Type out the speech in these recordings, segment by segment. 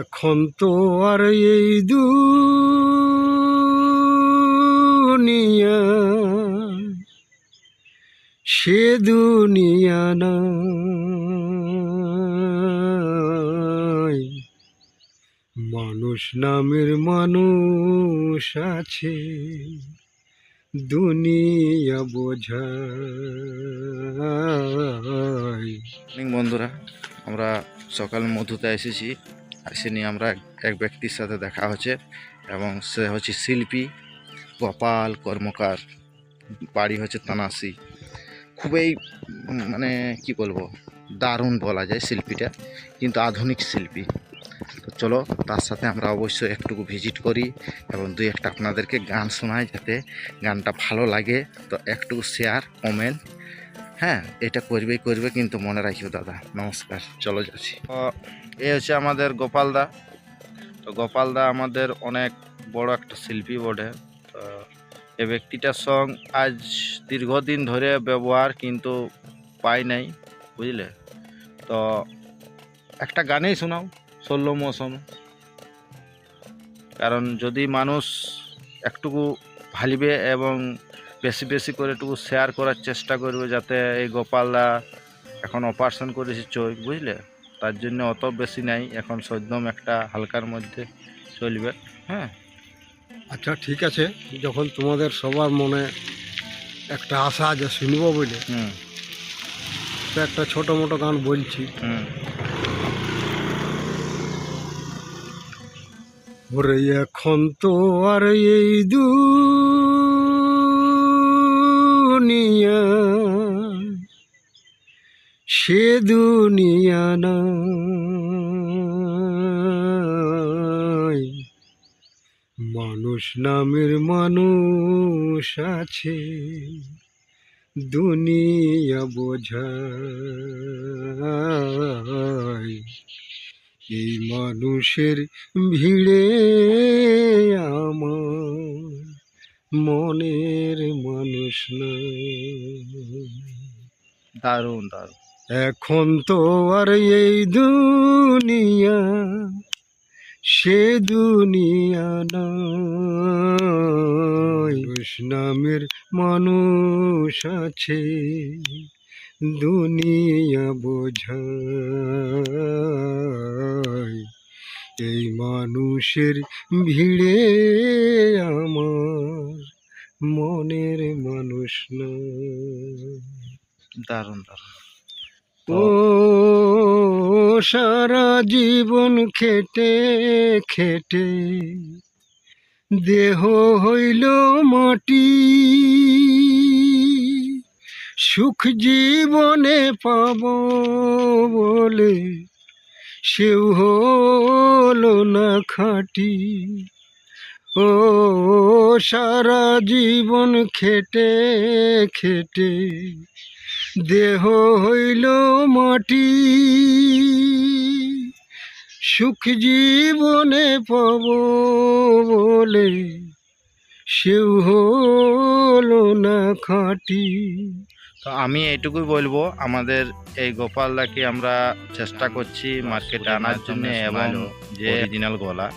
এখন তো আর এই দুনিয়া, সে দুনিয়া নাই। মানুষ নামের মানুষ আছে, দুনিয়া মর্নিং বন্ধুরা। আমরা সকাল মধুতে এসেছি। এসে নিয়ে আমরা এক- ব্যক্তির সাথে দেখা হচ্ছে এবং সে হচ্ছে শিল্পী, গোপাল কর্মকার, বাড়ি হচ্ছে তানাসি খুবই মানে কি বলব, দারুণ বলা যায় শিল্পীটা, কিন্তু আধুনিক শিল্পী। তো চলো, তার সাথে আমরা অবশ্যই একটুকু ভিজিট করি এবং দুই একটা আপনাদেরকে গান শোনাই যাতে গানটা ভালো লাগে। তো একটু শেয়ার কমেন্ট হ্যাঁ এটা করবেই করবে, কিন্তু মনে রাখিও দাদা, নমস্কার, চলো যাচ্ছি। এ হচ্ছে আমাদের গোপালদা তো গোপালদা আমাদের অনেক বড় একটা শিল্পী বটে। তো এ ব্যক্তিটার সং আজ দীর্ঘদিন ধরে ব্যবহার কিন্তু পাই নাই, বুঝলে? তো একটা গানেই শোনাও, ষোলো মৌসুম। কারণ যদি মানুষ একটুকু ভালিবে এবং বেশি বেশি করে একটু শেয়ার করার চেষ্টা করবে যাতে এই গোপালদা এখন অপারেশন করেছে চোখ বুঝলে? তার জন্য অত বেশি নাই এখন সদ্যম একটা হালকার মধ্যে চলবে হ্যাঁ? আচ্ছা ঠিক আছে। যখন তোমাদের সবার মনে একটা আশা আছে শুনব বলে হুম। তো একটা ছোট মোটো গান বলছি। হুম। ওরে এখন তো আর এই দুনিয়া সে দুনিয়া নাই। মানুষ নামের মানুষ আছে, দুনিয়া বোঝায় এই মানুষের ভিড়ে আমার মনের মানুষ না দারুণ দারুণ। এখন তো আর এই দুনিয়া, সে দুনিয়া নামের মানুষ আছে, দুনিয়া বোঝায়। এই মানুষের ভিড়ে আমার মনের মানুষ না দারুণ দারুণ। ও সারা জীবন খেটে খেটে। দেহ হইল মাটি। সুখ জীবনে পাব বলে সেও হলো না খাটি। ও সারা জীবন খেটে খেটে। দেহ হইল মাটি। সুখ জীবনে পাব বলে সেও হলো না খাটি। তো আমি এইটুকুই বলব আমাদের এই গোপালদাকে আমরা চেষ্টা করছি মার্কেটে আনার জন্য এবং যে অরিজিনাল গলা।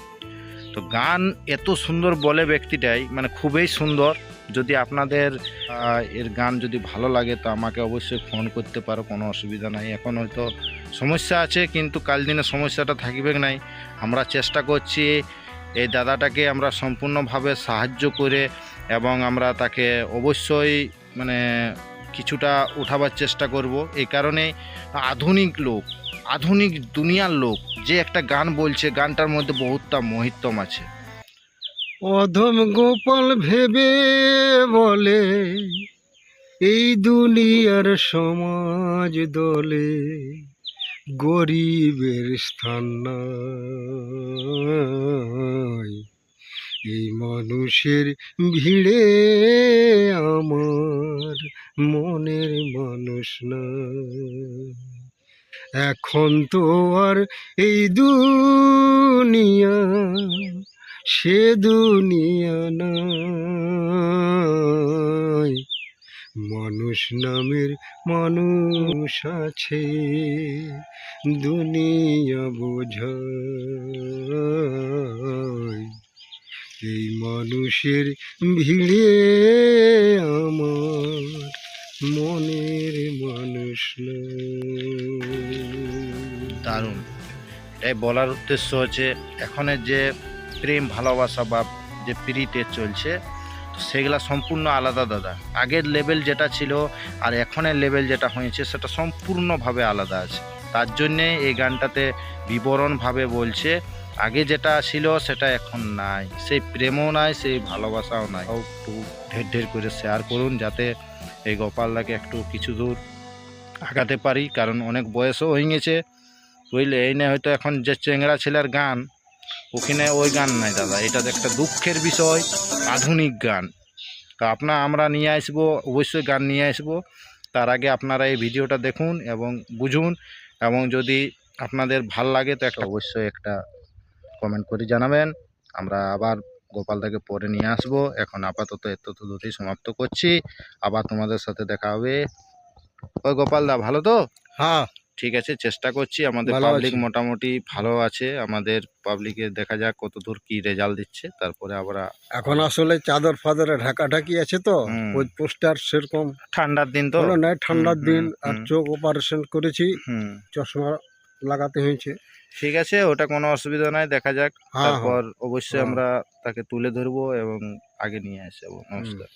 তো গান এত সুন্দর বলে ব্যক্তিটাই মানে খুবই সুন্দর। যদি আপনাদের এর গান যদি ভালো লাগে, তো আমাকে অবশ্যই ফোন করতে পারো, কোনো অসুবিধা নাই। এখন হয়তো সমস্যা আছে, কিন্তু কাল দিনে সমস্যাটা থাকবে নাই? আমরা চেষ্টা করছি এই দাদাটাকে আমরা সম্পূর্ণভাবে সাহায্য করে এবং আমরা তাকে অবশ্যই মানে কিছুটা উঠাবার চেষ্টা করব। এই কারণে আধুনিক লোক, আধুনিক দুনিয়ার লোক যে একটা গান বলছে, গানটার মধ্যে বহুতটা মহিত্তম আছে। অধম গোপাল ভেবে বলে, এই দুনিয়ার সমাজ দলে গরিবের স্থান এই মানুষের ভিড়ে আমার মনের মানুষ না এখন তো আর এই দুনিয়া সে দুনিয়া মানুষ নামের মানুষ আছে, দুনিয়া বোঝা এই মানুষের ভিড়ে আমার মনের মানুষ। দারুণ। এটাই বলার উদ্দেশ্য হচ্ছে, এখনের যে প্রেম, ভালোবাসা বা যে প্রীতে চলছে সেগুলা সম্পূর্ণ আলাদা দাদা। আগের লেভেল যেটা ছিল আর এখনের লেভেল যেটা হয়েছে, সেটা সম্পূর্ণভাবে আলাদা আছে। তার জন্যে এই গানটাতে বিবরণভাবে বলছে, আগে যেটা ছিল সেটা এখন নাই। সেই প্রেমও নাই, সেই ভালোবাসাও নাই। একটু ঢের ঢের করে শেয়ার করুন যাতে এই গোপালদাকে একটু কিছু দূর আগাতে পারি, কারণ অনেক বয়সও হয়ে গেছে। বুঝলে? এই নিয়ে হয়তো এখন যে চেংড়া ছেলের গান ওখানে ওই গান নাই দাদা, এটা একটা দুঃখের বিষয়, আধুনিক গান। তো আপনার আমরা নিয়ে আসব, অবশ্যই গান নিয়ে আসব। তার আগে আপনারা এই ভিডিওটা দেখুন এবং বুঝুন, এবং যদি আপনাদের ভালো লাগে তো একটা অবশ্যই একটা কমেন্ট করে জানাবেন। আমরা আবার গোপালদাকে পরে নিয়ে আসব। এখন আপাতত এত তো দুটি সমাপ্ত করছি। আবার তোমাদের সাথে দেখা হবে। ওই গোপালদা ভালো তো? হ্যাঁ। ঠিক আছে চেষ্টা করছি। আমাদের পাবলিক মোটামুটি ভালো আছে। আমাদের পাবলিকে দেখা যাক কত দূর কি রেজাল্ট দিচ্ছে। তারপরে আমরা এখন আসলে চাদর ফাদরে ঢাকা ঢাকি আছে তো। ওই পোস্টার সেরকম ঠান্ডার দিন তো। হলো না ঠান্ডার দিন আর চোখ অপারেশন করেছি। চশমা লাগাতে হয়েছে। ঠিক আছে ওটা কোনো অসুবিধা নাই দেখা যাক। হ্যাঁ। তারপর অবশ্যই হ্যাঁ। আমরা তাকে তুলে ধরবো এবং আগে নিয়ে আসব। নমস্কার।